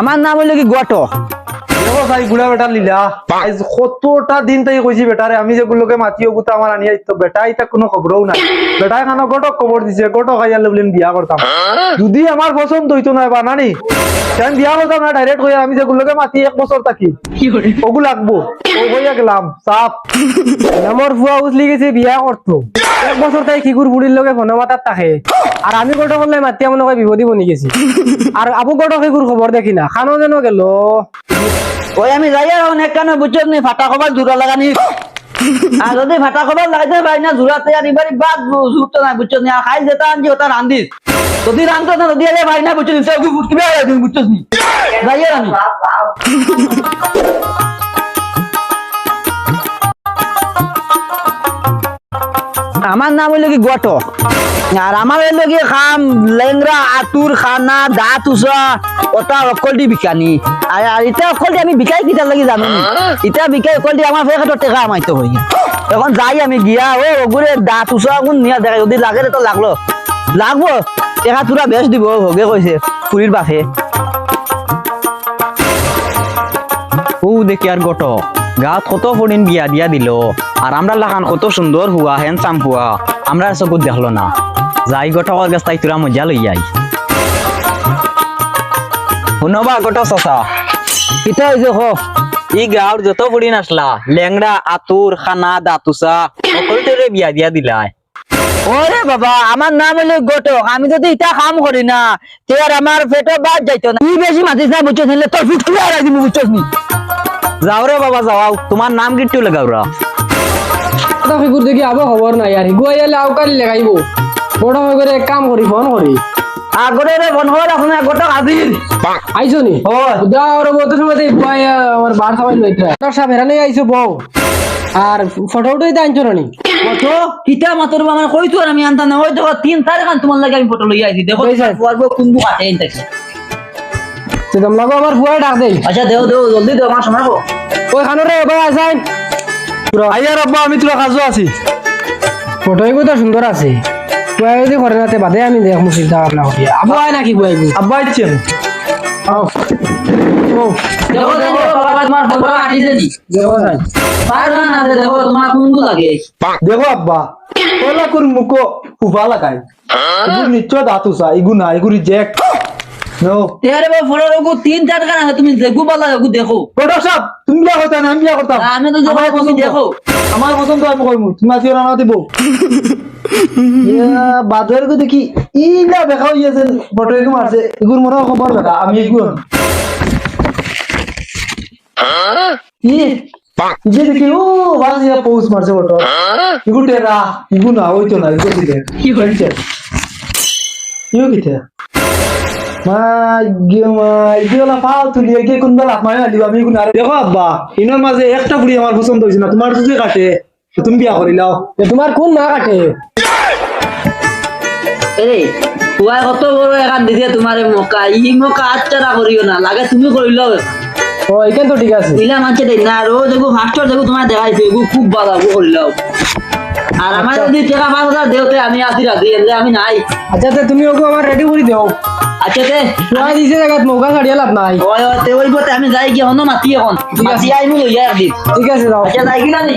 আমার নাম হইল কি গটো দেখো ভাই বুড়া বেটা লীলা। আজ কতটা দিন তাই কইছি বেটারে আমি যেগুলোকে মাতিও গুতা আমার আনিয়া তো বেটা ইতা কোনো খবরও নাই। গটক খবর দিছে গটক খাইয়া বলেন বিয়া করতাম যদি আমার পছন্দ হইতো না বা নানি? কেন বিয়া করতাম না ডাইরেক্ট হইয়া আমি যেগুলোকে মাতি এক বছর থাকি। ওগু লাগবো। ও হইয়া গেলাম সাপ আমার ফুয়া উছলি গেছে বিয়া করতো এক বছর তাই কিকুর বুড়ির লগে ফোন মাতার থাকে? আর আমি গটো করলে মাতিয়া মনে হয় বিপদী বনি গেছি। আর আবু গটো কিকুর খবর দেখি না, খানো যেন গেল। ওই আমি যাই আর অনেক কেন বুঝছ নি ফাটা খবর জোড়া লাগানি আর যদি ফাটা খবর লাগাইতে পারি না জোড়াতে আর এবারে বাদ জুড়তো না বুঝছ নি? আর খাই যেটা আনছি ওটা রান্দিস যদি রান্ধতো না যদি আগে পারি না বুঝছ নি বুঝছ নি? যাই আর আমি। আমার নাম হইল কি গটো। আর আমার হইল কি খাম লেংরা আতুর, খানা দা উচা ওটা অকলটি বিকানি। আর ইটা অকলটি আমি বিকাই কিটার লাগি জানো ইটা বিকাই অকলটি আমার ফের হাতত টেকা আমাইতো হই এখন যাই আমি গিয়া ও ওগুরে দা উচা কোন নিয়া দেখা যদি লাগে তো লাগল। লাগবো, টেকা তুরা বেশ দিব, ভোগে কইছে ফুরির বাপে। ও দেখি আর গট। গাত কত ফড়িন বিয়া দিয়া দিল। আর আমরা লাগান কত সুন্দর হুয়া হ্যান্ডসাম হুয়া আমরা চকুত দেখল না। যাই গটকর গাছ তাই তোরা মজা লই যাই শুনবা গট চচা। ইটা হইছে হ, ই গাঁৱৰ যত ফড়িন আসলা লেংড়া আতুর খানা দাতুসা সকলোতে বিয়া দিয়া দিলাই। ওরে বাবা আমার নাম হলো গোটক। আমি যদি এটা কাম করি না, তে আর আমার পেটে বাদ যাইতো না। তুই বেশি মাতিস না বুঝছিস তোর ফিট খুলে দিবি বুঝছিস যাও রে বাবা যাও। তোমার নাম কিট্টু লাগাওরা কথা কিকুর দেখি আবো খবর নাই আর হিগু আইলে আউকালি লেগাইব। বড় হয়ে করে এক কাম করি ফোন করি আগরে রে বন হল এখন গোটক আজিল আইছো নি? দা ওর বলতে সময় বয় আমার বার খাবাই লইতে তোর সাহেব হেরানি আইছো বউ আর ফটো উঠাই দে আনছো নি? কত কিতা মাতর আমার কইতো আর আমি আনতা না ওই দেখো তিন চার খান তোমার লাগে আমি ফটো লই আইছি দেখো? ফুয়ার বউ কাটে এনতাছে তো দম লাগো আমার ফুয়াই ডাক দেই। আচ্ছা দেও দেও জলদি দেও আমার সময় ওই খানো রে এবার আইয়া রব্বা আমি তোরা কাজও আছি। তো সুন্দর আছে। যদি করে বাদে আমি দেখ মুসির দা আপনা করি নাকি আব্বা আও ও দেখো দেখো বাবা তোমার ফটো কাটিছে নি? দেখো যাই পার না দেখো তোমার লাগে? দেখো আব্বা ওলা করে উভা লাগাই। ইগুর নিশ্চয় দাঁতুসা ইগু না ইগু নো ফটো রকু তিন চার খান আছে তুমি দেখো বালা দেখো দেখো। গটক তুমি বিয়া করতা আমি বিয়া করতাম আমি তো দেখো আমার পছন্দ। দেখো। আমার পছন্দ আমি কইমু তুমি আসিও না দিব। বাদর কো দেখি ইলা দেখা হইয়াছে ফটো এগু মারছে ইগুর মনে খবর দেখা আমি ইগু ই ইজে দেখি ও বাস পোস্ট মারছে ফটো ইগু টেরা ইগু না হইতো না দিলে। কি হইছে ইউ কিতে দেখো আব্বা ইনোর মাঝে একটা বুড়ি আমার পছন্দ হইছে না তোমার যদি কাটে। তুমি বিয়া করিলাও তোমার কোন না কাটে? কত বড় এখান দিছে তোমারে মকা ই মকা আচ্ছারা করিও না লাগে তুমি ও এখান তো ঠিক আছে। ইলা মানছে দেই না রো দেখো ফাস্টর দেখো তোমার দেখাইছে এগু খুব ভালো গো করিল আর আমার যদি টাকা পাঁচ হাজার দেওতে আমি আসি আমি নাই। আচ্ছা তুমি ওকে আমার রেডি করে দাও আচ্ছা তে ফুয়াই দিছে জায়গাত মৌকা ছাড়িয়ে লাভ নাই। ওই ওই তে ওই বতে আমি যাই কি হনো মাতি এখন। মাতি আইমু লইয়া একদিন ঠিক আছে যাও। আচ্ছা যাই কিনা নি।